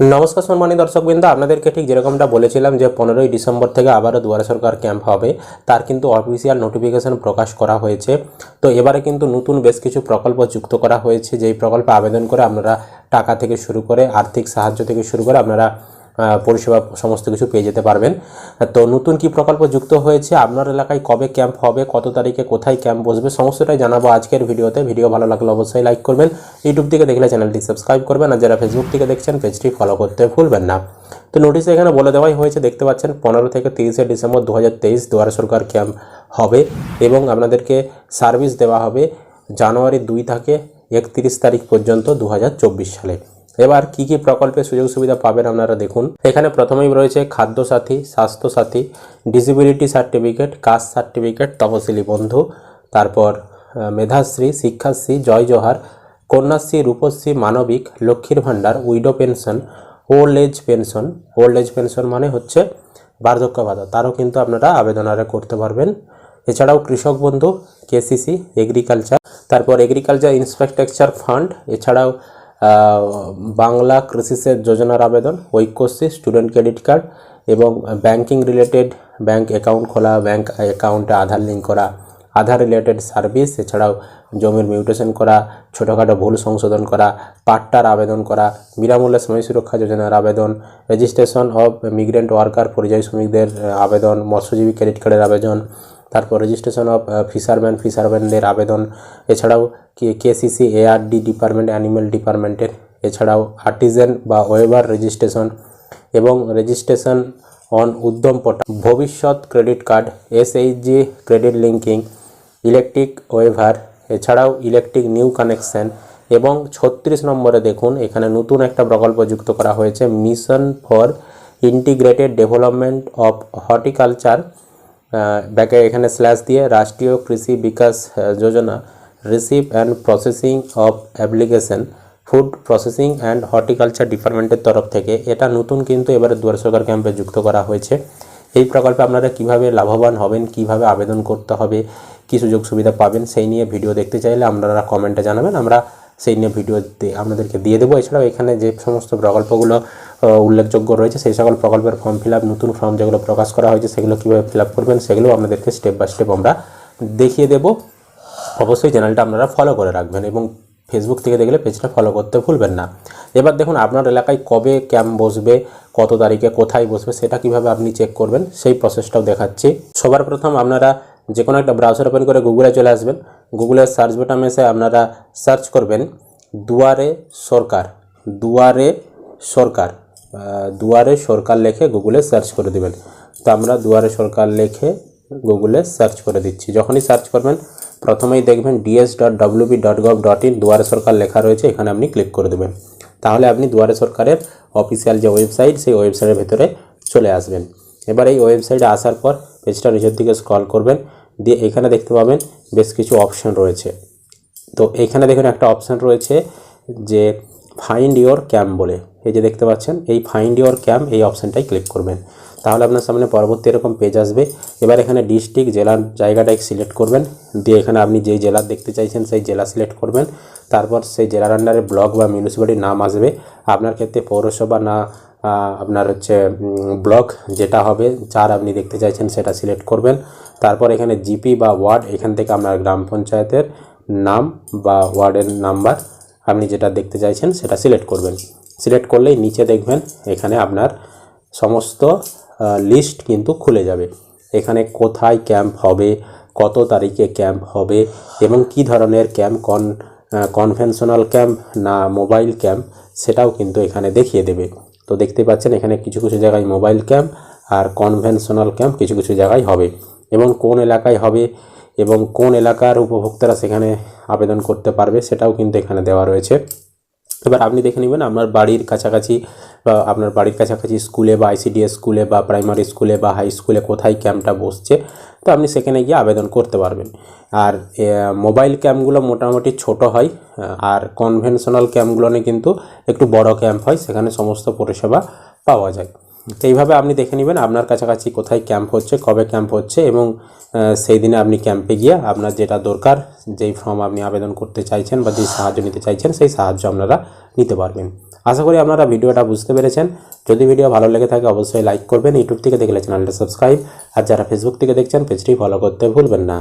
নমস্কার সম্মানী দর্শকবৃন্দ, আপনাদেরকে ঠিক যেরকমটা বলেছিলাম যে পনেরোই ডিসেম্বর থেকে আবারও দুয়ারে সরকার ক্যাম্প হবে, তার কিন্তু অফিসিয়াল নোটিফিকেশন প্রকাশ করা হয়েছে। তো এবারে কিন্তু নতুন বেশ কিছু প্রকল্প যুক্ত করা হয়েছে, যেই প্রকল্পে আবেদন করে আপনারা টাকা থেকে শুরু করে আর্থিক সাহায্য থেকে শুরু করে আপনারা পরিষেবা সমস্ত কিছু পেয়ে যেতে পারবেন। তো নতুন কি প্রকল্প যুক্ত হয়েছে? আপনার এলাকায় কবে ক্যাম্প হবে? কত তারিখে কোথায় ক্যাম্প বসবে? সমস্তটাই জানাব আজকের ভিডিওতে। ভিডিও ভালো লাগলে অবশ্যই লাইক করবেন। ইউটিউব থেকে দেখলে চ্যানেলটি সাবস্ক্রাইব করবেন। আর যারা ফেসবুক থেকে দেখছেন, পেজটি ফলো করতে ভুলবেন না। তো নোটিশ এখানে বলে দেওয়াই হয়েছে, দেখতে পাচ্ছেন পনেরো থেকে তিরিশে ডিসেম্বর দু হাজার তেইশ দুয়ারে সরকার ক্যাম্প হবে এবং আপনাদেরকে সার্ভিস দেওয়া হবে জানুয়ারি দুই থেকে একত্রিশ তারিখ পর্যন্ত দু হাজার চব্বিশ সালে। এবার কি কি প্রকল্পের সুযোগ সুবিধা পাবেন আপনারা দেখুন। এখানে প্রথমেই রয়েছে খাদ্য সাথী স্বাস্থ্য সাথী ডিসেবিলিটি সার্টিফিকেট কাস্ট সার্টিফিকেট তপশিলি বন্ধু, তারপর মেধাশ্রী, শিক্ষাশ্রী, জয় জোহার, কন্যাশ্রী, রূপশ্রী, মানবিক, লক্ষ্মীর ভাণ্ডার, widow pension, old age pension. Old age pension মানে হচ্ছে বার্ধক্য ভাতা। তারও কিন্তু আপনারা আবেদন আরে করতে পারবেন। এছাড়াও কৃষক বন্ধু, কেসিসি এগ্রিকালচার তারপর এগ্রিকালচার ইনফ্রাস্ট্রাকচার ফান্ড এছাড়াও বাংলা কৃষিসের যোজনার আবেদন, ঐক্যশ্রী স্টুডেন্ট ক্রেডিট কার্ড এবং ব্যাংকিং রিলেটেড ব্যাংক অ্যাকাউন্ট খোলা ব্যাংক অ্যাকাউন্টে আধার লিঙ্ক করা, আধার রিলেটেড সার্ভিস এছাড়াও জমির মিউটেশন করা, ছোটোখাটো ভুল সংশোধন করা, পাট্টার আবেদন করা, বিনামূল্যে সময় সুরক্ষা যোজনার আবেদন রেজিস্ট্রেশন অফ মিগ্রেন্ট ওয়ার্কার পরিযায়ী শ্রমিকদের আবেদন, মৎস্যজীবী ক্রেডিট কার্ডের আবেদন তারপর রেজিস্ট্রেশন অফ ফিশারম্যান ফিশারম্যানদের আবেদন। এছাড়াও কেসিসি এআরডি ডিপার্টমেন্ট অ্যানিম্যাল ডিপার্টমেন্টের এছাড়াও আর্টিজেন বা ওয়েবার রেজিস্ট্রেশন এবং রেজিস্ট্রেশন অন উদ্যম পোর্টাল ভবিষ্যৎ credit card SHG credit linking electric waiver এছাড়াও ইলেকট্রিক নিউ কানেকশন এবং ছত্রিশ নম্বরে দেখুন, এখানে নতুন একটা প্রকল্প যুক্ত করা হয়েছে mission for integrated development of horticulture ব্যাকে এখানে স্ল্যাশ দিয়ে রাষ্ট্রীয় কৃষি Vikas Yojana receive and processing of application food processing and horticulture ডিপার্টমেন্টের তরফ থেকে। এটা নতুন কিন্তু এবারে দুয়ার সরকার ক্যাম্পে যুক্ত করা হয়েছে। এই প্রকল্পে আপনারা কীভাবে লাভবান হবেন, কীভাবে আবেদন করতে হবে, কী সুযোগ সুবিধা পাবেন, সেই নিয়ে ভিডিও দেখতে চাইলে আপনারা কমেন্টে জানাবেন। আমরা সেই নিয়ে ভিডিও আপনাদেরকে দিয়ে দেবো। এছাড়াও এখানে যে সমস্ত প্রকল্পগুলো উল্লেখযোগ্য রয়েছে, সেই সকল প্রকল্পের ফর্ম ফিল নতুন ফর্ম যেগুলো প্রকাশ করা হয়েছে, সেগুলো কীভাবে ফিল করবেন, সেগুলো আপনাদেরকে স্টেপ বাই স্টেপ আমরা দেখিয়ে দেবো। অবশ্যই চ্যানেলটা আপনারা ফলো করে রাখবেন এবং ফেসবুক থেকে দেখলে পেজটা ফলো করতে ভুলবেন না। এবার দেখুন, আপনার এলাকায় কবে ক্যাম্প বসবে, কত তারিখে কোথায় বসবে, সেটা কীভাবে আপনি চেক করবেন, সেই প্রসেসটাও দেখাচ্ছি। সবার প্রথম আপনারা যে কোনো একটা ব্রাউজার ওপেন করে গুগলে চলে আসবেন। গুগলের সার্চ বাটনে এসে আপনারা সার্চ করবেন দুয়ারে সরকার দুয়ারে সরকার দুয়ারে সরকার লেখে গুগলে সার্চ করে দেবেন। তো আমরা দুয়ারে সরকার লেখে গুগলে সার্চ করে দিচ্ছি। যখনই সার্চ করবেন, প্রথমেই দেখবেন DS dot WB dot gov dot in Duare Sarkar লেখা রয়েছে, এখানে আপনি ক্লিক করে দেবেন। তাহলে আপনি দুয়ারে সরকারের অফিসিয়াল যে ওয়েবসাইট সেই ওয়েবসাইটের ভেতরে চলে আসবেন। এবার এই ওয়েবসাইটে আসার পর পেজটা নিচের দিকে স্ক্রল করবেন। দিয়ে এখানে দেখতে পাবেন বেশ কিছু অপশান রয়েছে। তো এখানে দেখুন একটা অপশান রয়েছে যে ফাইন্ড ইওর ক্যাম্প বলে। এই যে দেখতে পাচ্ছেন, এই ফাইন্ড ইওর ক্যাম্প এই অপশানটাই ক্লিক করবেন। তাহলে আপনার সামনে পরবর্তী এরকম পেজ আসবে। এবার এখানে ডিস্ট্রিক্ট জেলার জায়গাটাই সিলেক্ট করবেন। দিয়ে এখানে আপনি যেই জেলা দেখতে চাইছেন সেই জেলা সিলেক্ট করবেন। তারপর সেই জেলার আন্ডারে ব্লক বা মিউনিসিপ্যালিটির নাম আসবে। আপনার ক্ষেত্রে পৌরসভা না আপনার হচ্ছে ব্লক যেটা হবে, যার আপনি দেখতে চাইছেন সেটা সিলেক্ট করবেন। তারপর এখানে জিপি বা ওয়ার্ড, এখান থেকে আপনার গ্রাম পঞ্চায়েতের নাম বা ওয়ার্ডের নাম্বার আপনি যেটা দেখতে চাইছেন সেটা সিলেক্ট করবেন। সিলেক্ট করলেই নিচে দেখবেন, এখানে আপনার সমস্ত লিস্ট কিন্তু খুলে যাবে। এখানে কোথায় ক্যাম্প হবে, কত তারিখে ক্যাম্প হবে এবং কি ধরনের ক্যাম্প কন কনভেনশনাল ক্যাম্প না মোবাইল ক্যাম্প সেটাও কিন্তু এখানে দেখিয়ে দেবে। তো দেখতে পাচ্ছেন এখানে কিছু কিছু জায়গায় মোবাইল ক্যাম্প আর কনভেনশনাল ক্যাম্প কিছু কিছু জায়গায় হবে এবং কোন এলাকায় হবে এবং কোন এলাকার উপভোক্তারা সেখানে আবেদন করতে পারবে সেটাও কিন্তু এখানে দেওয়া রয়েছে। এবার আপনি দেখে নেবেন আপনার বাড়ির কাছাকাছি, বা আপনার বাড়ির কাছাকাছি স্কুলে বা আইসিডিএস স্কুলে বা প্রাইমারি স্কুলে বা হাই স্কুলে কোথায় ক্যাম্পটা বসছে, তো আপনি সেখানে গিয়ে আবেদন করতে পারবেন। আর মোবাইল ক্যাম্পগুলো মোটামুটি ছোট হয়, আর কনভেনশনাল ক্যাম্পগুলোনে কিন্তু একটু বড় ক্যাম্প হয়, সেখানে সমস্ত পরিষেবা পাওয়া যায়। তো এইভাবে আপনি দেখে নেবেন আপনার কাছাকাছি কোথায় ক্যাম্প হচ্ছে, কবে ক্যাম্প হচ্ছে এবং সেই দিনে আপনি ক্যাম্পে গিয়ে আপনার যেটা দরকার, যেই ফর্ম আপনি আবেদন করতে চাইছেন বা যেই সাহায্য নিতে চাইছেন সেই সাহায্য আপনারা নিতে পারবেন। আশা করি আপনারা ভিডিওটা বুঝতে পেরেছেন। যদি ভিডিও ভালো লেগে থাকে অবশ্যই লাইক করবেন। ইউটিউব থেকে দেখলে চ্যানেলটা সাবস্ক্রাইব আর যারা ফেসবুক থেকে দেখছেন পেজটি ফলো করতে ভুলবেন না।